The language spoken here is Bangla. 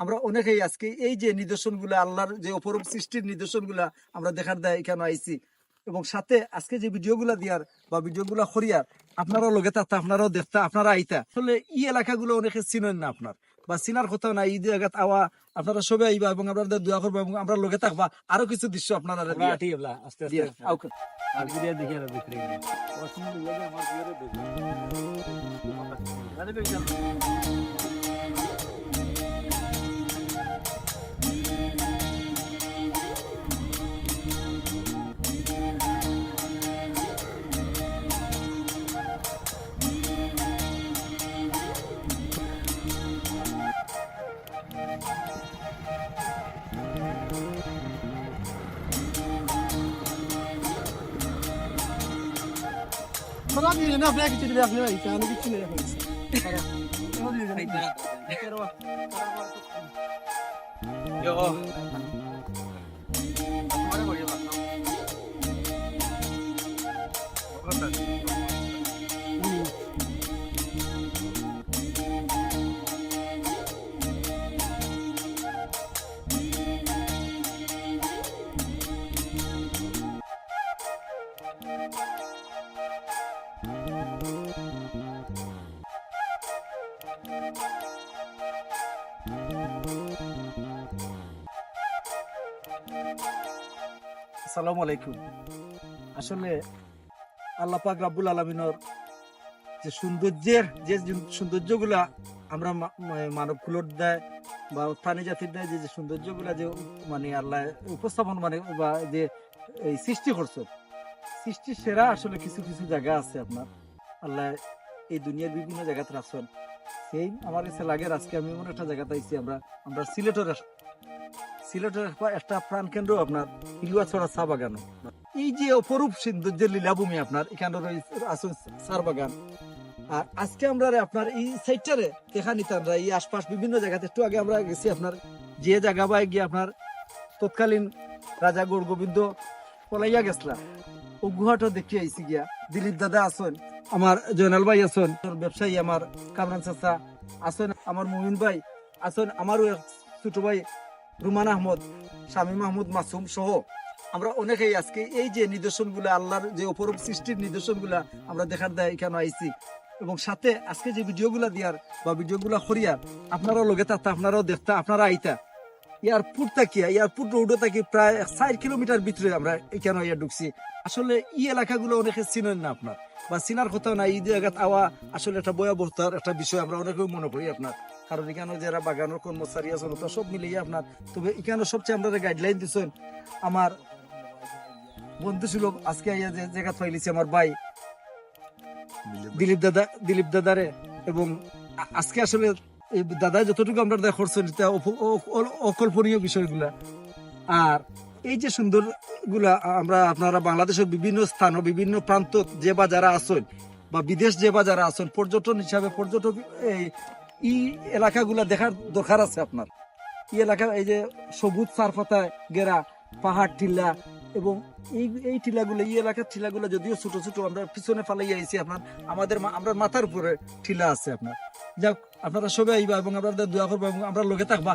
আমরা অনেকেই আজকে এই যে নিদর্শনগুলো আল্লাহর যে অপরূপ সৃষ্টির নিদর্শনগুলা আমরা দেখার দেয় এখানে আইছি। এবং সাথে আজকে যে ভিডিওগুলা দিয়ার বা ভিডিওগুলা করিয়ার আপনারাও লগে থাকতে আপনারাও দেখতে আপনারা আইতা। আসলে এই এলাকাগুলো অনেকে চিনেন না আপনার বা চিনার কথা না এই জায়গাত আওয়া আপনারা সবে আইবা এবং আপনাদের দোয়া করব এবং আমরা লগে থাকবা। আরও কিছু দৃশ্য আপনারা আটি আস্তে দিয়া। আস্তে আউকে। আর ভিডিও দেখি আর বিক্রি খোলা দিয়ে না আপনাকে কিছু দিলে আপনি আইতে আমি কিছু নেই আসসালামু আলাইকুম। আসলে আল্লাহ পাক রাব্বুল আলমিনর যে সৌন্দর্যের, যে সৌন্দর্যগুলা আমরা মানব কুলর দেয় বা প্রাণী জাতির দেয়, যে সৌন্দর্যগুলা যে মানে আল্লাহ উপস্থাপন মানে বা যে এই সৃষ্টি করছে সৃষ্টি সেরা আসলে কিছু কিছু জায়গা আছে আপনার। আল্লাহ এই দুনিয়ার বিভিন্ন জায়গাতে রাখছেন। সেই আমার কাছে লাগে আজকে আমি এমন একটা জায়গাতে আইছি আমরা আমরা সিলেটের সিলেটের একটা- একটা প্রাণ কেন্দ্র আপনার ইলুয়াছড়া চা বাগান। এই যে অপরূপ সৌন্দর্যের লীলাভূমি আপনার, এখানে রয়েছে আছে চার বাগান। আর আজকে আমরা আপনার এই সাইডটারে নিতাম আমরা এই আশপাশ বিভিন্ন জায়গাতে একটু আগে আমরা গেছি আপনার, যে জায়গা বাই গিয়ে আপনার তৎকালীন রাজা গৌর গোবিন্দ পলাইয়া গেছিলাম। ও গুহাটা দেখে আইছি গিয়া। দিলীপ দাদা আছেন। আমার জয়নাল ভাই আছেন ব্যবসায়ী, আমার কামরান চাচা আছেন, আমার মুমিন ভাই আছেন, আমারও ছোট ভাই রুমান আহমদ শামী মাহমুদ মাসুম সহ। আমরা অনেকেই আজকে এই যে নিদর্শনগুলো, আল্লাহর যে অপরূপ সৃষ্টির নিদর্শনগুলা আমরা দেখার দেয় এখানে আইছি? এবং সাথে আজকে যে ভিডিওগুলা দিয়ার বা ভিডিওগুলা করিয়ার, আপনারাও লগে থাকতে, আপনারাও দেখতে, আপনারা আইতা। এয়ারপোর্ট থাকি এয়ারপোর্ট রোডও থাকি প্রায় চার কিলোমিটার ভিতরে আমরা এখানে ইয়া ঢুকছি। আসলে এই এলাকাগুলো অনেকে চিনেন না আপনার বা চিনার কথা না এই জায়গাত আওয়া আসলে একটা ভয়াবহতার একটা বিষয় আমরা অনেকেও মনে করি আপনার। কারণ এখানে যারা বাগানের কর্মচারী আছে তো সব মিলিয়ে আপনার তবে এখানে সবচেয়ে আপনারা গাইডলাইন দিচ্ছেন আমার বন্ধু ছিল আজকে আইয়া যে জায়গা পাইলিছে আমার ভাই দিলীপ দাদা। দিলীপ দাদারে এবং আজকে আসলে এই দাদা যতটুকু আমরা দেখা অকল্পনীয় বিষয়গুলা। আর এই যে সুন্দরগুলা আমরা আপনারা বাংলাদেশের বিভিন্ন স্থান ও বিভিন্ন প্রান্ত যে বা যারা আছেন, বা বিদেশ যে বা যারা আছেন, পর্যটন হিসাবে পর্যটক, এই এলাকাগুলা দেখার দরকার আছে আপনার। এই এলাকা, এই যে সবুজ পাতায় গেরা পাহাড়, টিলা এবং এই এই টিলাগুলো এই এলাকার টিলাগুলো যদিও ছোট ছোট, আমরা পিছনে ফালাই আইছি আপনার, আমাদের আমরা মাথার উপরে টিলা আছে আপনার। যাক, আপনারা সবাই আইবা এবং আপনাদের দোয়া করব এবং আমরা লোকে থাকবা।